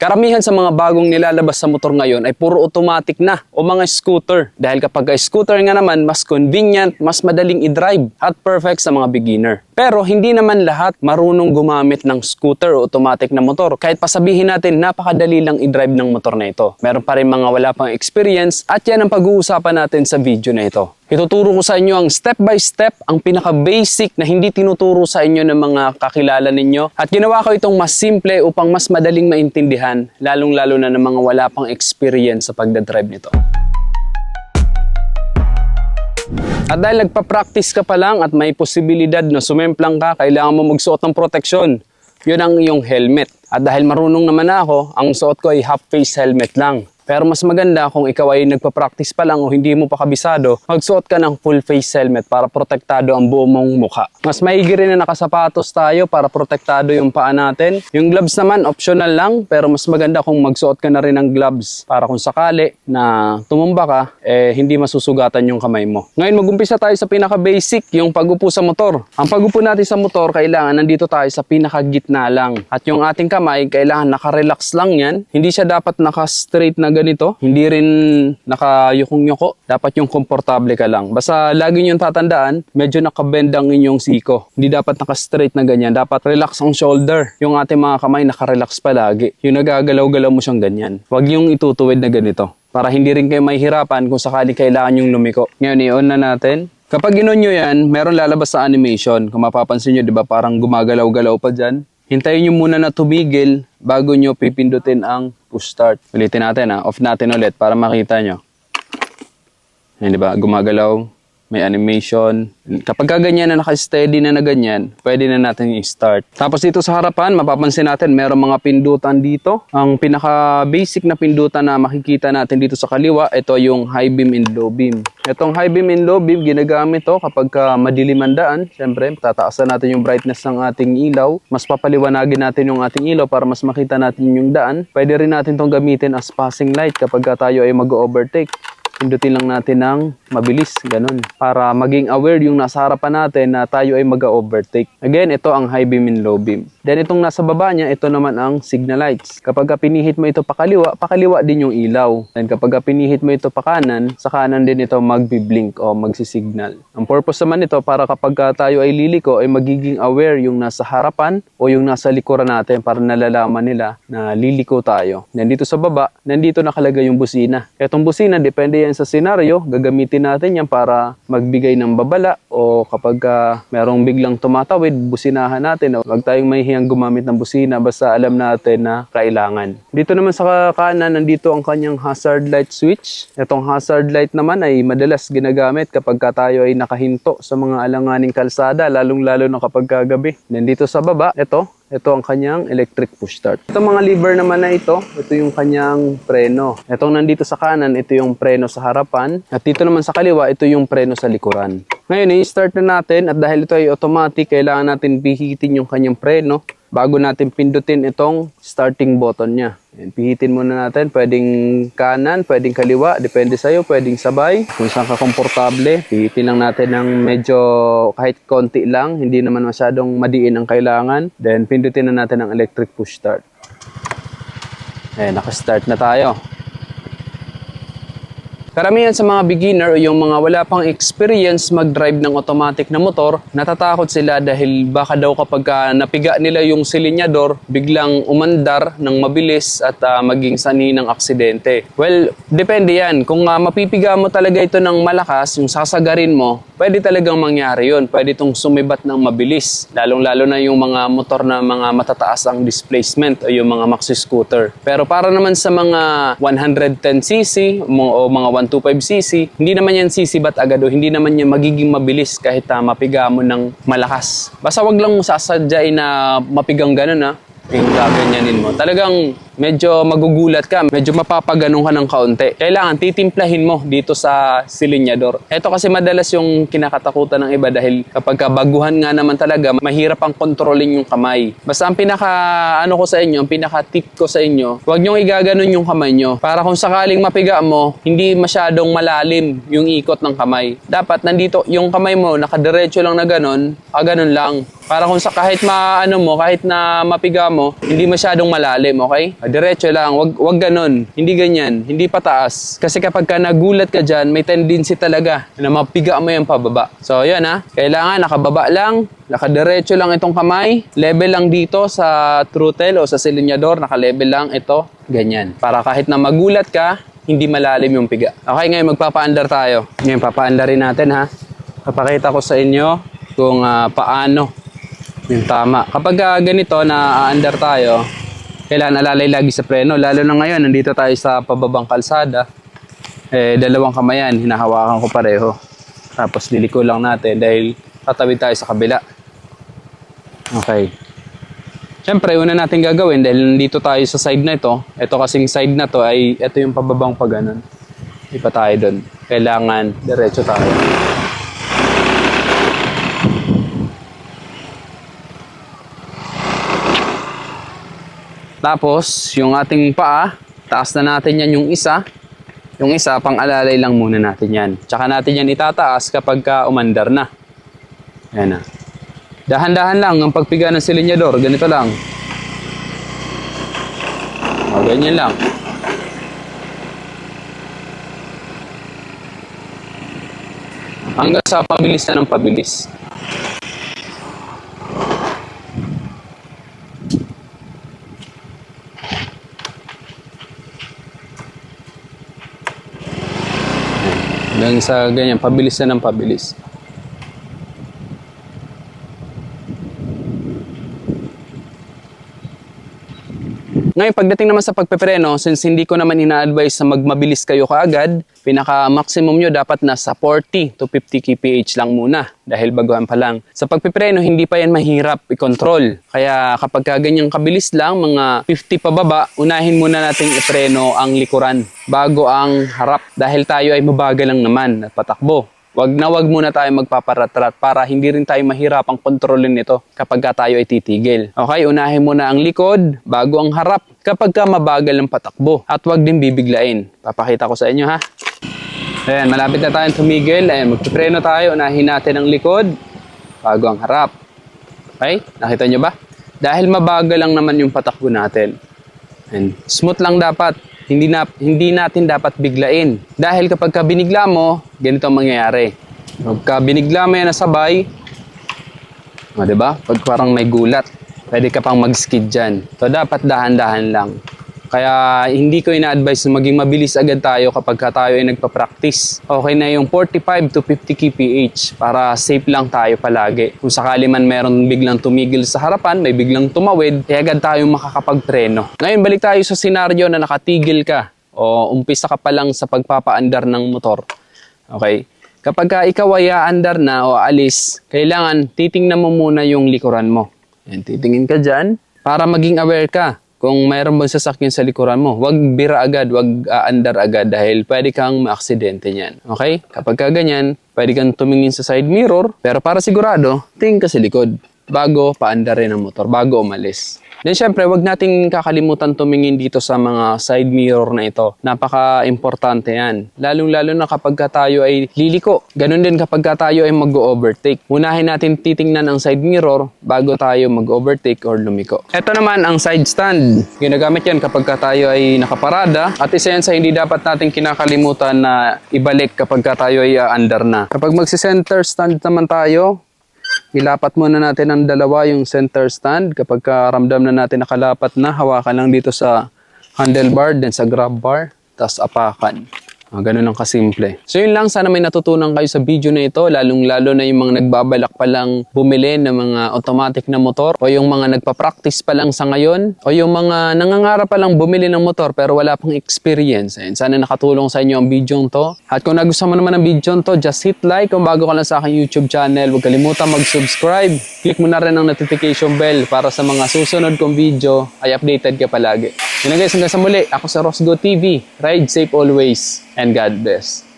Karamihan sa mga bagong nilalabas sa motor ngayon ay puro automatic na o mga scooter. Dahil kapag scooter nga naman, mas convenient, mas madaling i-drive at perfect sa mga beginner. Pero hindi naman lahat marunong gumamit ng scooter o automatic na motor. Kahit pasabihin natin napakadali lang i-drive ng motor na ito. Meron pa rin mga wala pang experience at yan ang pag-uusapan natin sa video na ito. Ituturo ko sa inyo ang step by step, ang pinaka-basic na hindi tinuturo sa inyo ng mga kakilala ninyo. At ginawa ko itong mas simple upang mas madaling maintindihan, lalong-lalo na ng mga wala pang experience sa pagdadrive nito. At dahil nagpa-practice ka pa lang at may posibilidad na sumemplang ka, kailangan mo magsuot ng proteksyon. Yun ang iyong helmet. At dahil marunong naman ako, ang suot ko ay half face helmet lang. Pero mas maganda kung ikaw ay nagpa-practice pa lang o hindi mo pa kabisado, magsuot ka ng full face helmet para protektado ang buo mong mukha. Mas maigi rin na nakasapatos tayo para protektado yung paa natin. Yung gloves naman, optional lang, pero mas maganda kung magsuot ka na rin ng gloves para kung sakali na tumumba ka, eh hindi masusugatan yung kamay mo. Ngayon magumpisa tayo sa pinaka-basic, yung pag-upo sa motor. Ang pag-upo natin sa motor, kailangan nandito tayo sa pinaka-gitna lang. At yung ating kamay, kailangan naka-relax lang yan. Hindi siya dapat naka-straight na ganito. Hindi rin nakayukong-yuko. Dapat yung komportable ka lang. Basta lagi nyo tatandaan, medyo nakabend ang inyong siko. Hindi dapat naka-straight na ganyan. Dapat relax ang shoulder. Yung ating mga kamay naka-relax palagi. Yung nagagalaw-galaw mo siyang ganyan. Huwag yung itutuwid na ganito. Para hindi rin kayo mahihirapan kung sakali kailangan yung lumiko. Ngayon, i-on na natin. Kapag inon nyo yan, meron lalabas sa animation. Kung mapapansin nyo, di ba parang gumagalaw-galaw pa dyan. Hintayin nyo muna na tumigil bago nyo pipindutin ang push start. Ulitin natin ha. Off natin ulit para makita nyo. Yan, di ba? Gumagalaw. May animation. Kapag ka ganyan na naka-steady na na ganyan, pwede na natin i-start. Tapos dito sa harapan, mapapansin natin, meron mga pindutan dito. Ang pinaka-basic na pindutan na makikita natin dito sa kaliwa, ito yung high beam and low beam. Itong high beam and low beam, ginagamit to kapag ka madilim daan. Siyempre, tataasan natin yung brightness ng ating ilaw. Mas papaliwanagin natin yung ating ilaw para mas makita natin yung daan. Pwede rin natin tong gamitin as passing light kapag ka tayo ay mag-overtake pindutin lang natin ng mabilis, ganun. Para maging aware yung nasa harapan natin na tayo ay mag-overtake. Again, ito ang high beam and low beam. Then itong nasa baba niya, ito naman ang signal lights. Kapag ka pinihit mo ito pakaliwa, pakaliwa din yung ilaw. Then kapag ka pinihit mo ito pakanan, sa kanan din ito magbi-blink o magsisignal. Ang purpose naman nito para kapag ka tayo ay liliko ay magiging aware yung nasa harapan o yung nasa likuran natin para nalalaman nila na liliko tayo. Nandito sa baba, nandito nakalagay yung busina. Itong busina, depende yan sa senaryo, gagamitin natin yan para magbigay ng babala o kapag ah, merong biglang tumatawid, businahan natin. Huwag tayong mahihiyang gumamit ng busina basta alam natin na kailangan. Dito naman sa kanan, nandito ang kanyang hazard light switch. Itong hazard light naman ay madalas ginagamit kapag ka tayo ay nakahinto sa mga alanganing kalsada, lalong-lalo na kapag kagabi. Then dito sa baba, ito, ito ang kanyang electric push start. Itong mga lever naman na ito, ito yung kanyang preno. Itong nandito sa kanan, ito yung preno sa harapan. At dito naman sa kaliwa, ito yung preno sa likuran. Ngayon, i-start na natin at dahil ito ay automatic, kailangan natin pihitin yung kanyang preno bago natin pindutin itong starting button niya. Yan, pihitin muna natin, pwedeng kanan, pwedeng kaliwa, depende sa'yo, pwedeng sabay. Kung saan ka komportable, pihitin lang natin ng medyo kahit konti lang, hindi naman masyadong madiin ang kailangan. Then pindutin na natin ang electric push start. Eh, naka-start na tayo. Karamihan sa mga beginner o yung mga wala pang experience mag-drive ng automatic na motor, natatakot sila dahil baka daw kapag ah, napiga nila yung silinyador, biglang umandar ng mabilis at ah, maging sani ng aksidente. Well, depende yan. Kung ah, mapipiga mo talaga ito ng malakas, yung sasagarin mo, pwede talagang mangyari yun. Pwede itong sumibat ng mabilis. Lalong-lalo na yung mga motor na mga matataas ang displacement o yung mga maxi scooter. Pero para naman sa mga 110cc mo- o mga 125cc, hindi naman yan sisibat agad o hindi naman yan magiging mabilis kahit uh, mapiga mo ng malakas. Basta wag lang mo sasadyain na mapigang ganun ha. Yung gaganyanin mo. Talagang medyo magugulat ka, medyo mapapaganong ka ng kaunti. Kailangan titimplahin mo dito sa silinyador. Ito kasi madalas yung kinakatakutan ng iba dahil kapag ka baguhan nga naman talaga, mahirap ang kontrolin yung kamay. Basta ang pinaka ano ko sa inyo, ang pinaka tip ko sa inyo, huwag nyo igaganon yung kamay nyo. Para kung sakaling mapiga mo, hindi masyadong malalim yung ikot ng kamay. Dapat nandito yung kamay mo, nakadiretso lang na ganon, ah ganon lang. Para kung sa kahit maano mo, kahit na mapiga mo, hindi masyadong malalim, okay? Diretso lang, wag, wag ganon. Hindi ganyan, hindi pataas. Kasi kapag ka nagulat ka dyan, may tendency talaga na mapiga mo yung pababa. So, yan ha. Kailangan nakababa lang, nakadiretso lang itong kamay. Level lang dito sa throttle o sa silinyador, nakalevel lang ito. Ganyan. Para kahit na magulat ka, hindi malalim yung piga. Okay, ngayon magpapaandar tayo. Ngayon, papaandarin natin ha. Papakita ko sa inyo kung ah, paano yung tama. Kapag ah, ganito na aandar tayo, kailangan alalay lagi sa preno. Lalo na ngayon, nandito tayo sa pababang kalsada. Eh, dalawang kamayan, hinahawakan ko pareho. Tapos liliko lang natin dahil tatawid tayo sa kabila. Okay. Siyempre, una natin gagawin dahil nandito tayo sa side na ito. Ito kasing side na to ay ito yung pababang pa ganun. Di pa tayo doon. Kailangan diretso tayo. Tapos, yung ating paa, taas na natin yan yung isa. Yung isa, pang alalay lang muna natin yan. Tsaka natin yan itataas kapag ka umandar na. Yan na. Dahan-dahan lang ang pagpiga ng silinyador. Ganito lang. O, ganyan lang. Hanggang sa pabilis na ng pabilis. Hanggang sa ganyan, pabilis na ng pabilis. Ngayon, pagdating naman sa pagpepreno, since hindi ko naman ina-advise na magmabilis kayo kaagad, pinaka-maximum nyo dapat nasa 40 to 50 kph lang muna dahil baguhan pa lang. Sa pagpepreno, hindi pa yan mahirap i-control. Kaya kapag ka ganyang kabilis lang, mga 50 pababa, unahin muna nating ipreno ang likuran bago ang harap dahil tayo ay mabagal lang naman at patakbo. Wag na wag muna tayo magpaparatrat para hindi rin tayo mahirapang kontrolin ito kapag ka tayo ay titigil. Okay, unahin muna ang likod bago ang harap kapag ka mabagal ang patakbo at wag din bibiglain. Papakita ko sa inyo ha. Ayan, malapit na tayong tumigil. Ayan, magpipreno tayo. Unahin natin ang likod bago ang harap. Okay? Nakita nyo ba? Dahil mabagal lang naman yung patakbo natin. And smooth lang dapat. Hindi, na, hindi natin dapat biglain. Dahil kapag ka binigla mo, ganito ang mangyayari. Pagka binigla mo yan na sabay, o, diba? Pag parang may gulat, pwede ka pang mag-skid dyan. So, dapat dahan-dahan lang. Kaya hindi ko ina-advise na maging mabilis agad tayo kapag ka tayo ay nagpa-practice. Okay na yung 45 to 50 kph para safe lang tayo palagi. Kung sakali man meron biglang tumigil sa harapan, may biglang tumawid, eh agad tayo makakapagpreno. Ngayon balik tayo sa senaryo na nakatigil ka o umpisa ka pa lang sa pagpapaandar ng motor. Okay? Kapag ka ikaw ay aandar na o alis, kailangan titingnan mo muna yung likuran mo. Yan, titingin ka dyan para maging aware ka kung mayroon bang sasakyan sa likuran mo. Huwag bira agad, huwag aandar agad dahil pwede kang maaksidente niyan. Okay? Kapag ka ganyan, pwede kang tumingin sa side mirror, pero para sigurado, tingin ka sa likod bago paandarin ang motor, bago umalis. Then syempre, wag nating kakalimutan tumingin dito sa mga side mirror na ito. Napaka-importante yan. Lalong-lalo na kapag ka tayo ay liliko. Ganon din kapag ka tayo ay mag-overtake. Unahin natin titingnan ang side mirror bago tayo mag-overtake or lumiko. Ito naman ang side stand. Ginagamit yan kapag ka tayo ay nakaparada. At isa yan sa hindi dapat natin kinakalimutan na ibalik kapag ka tayo ay uh, under na. Kapag magsi-center stand naman tayo, Ilapat muna natin ang dalawa yung center stand. Kapag ramdam na natin nakalapat na, hawakan lang dito sa handlebar, then sa grab bar, tapos apakan. Ah, ganun lang kasimple. So yun lang, sana may natutunan kayo sa video na ito, lalong-lalo na yung mga nagbabalak pa lang bumili ng mga automatic na motor, o yung mga nagpa-practice pa lang sa ngayon, o yung mga nangangarap pa lang bumili ng motor pero wala pang experience. Ayun, sana nakatulong sa inyo ang video to. At kung nagustuhan mo naman ang video to, just hit like. Kung bago ka lang sa aking YouTube channel, huwag kalimutan mag-subscribe. Click mo na rin ang notification bell para sa mga susunod kong video ay updated ka palagi. Yun guys, hanggang sa muli. Ako sa Rosgo TV. Ride safe always and God bless.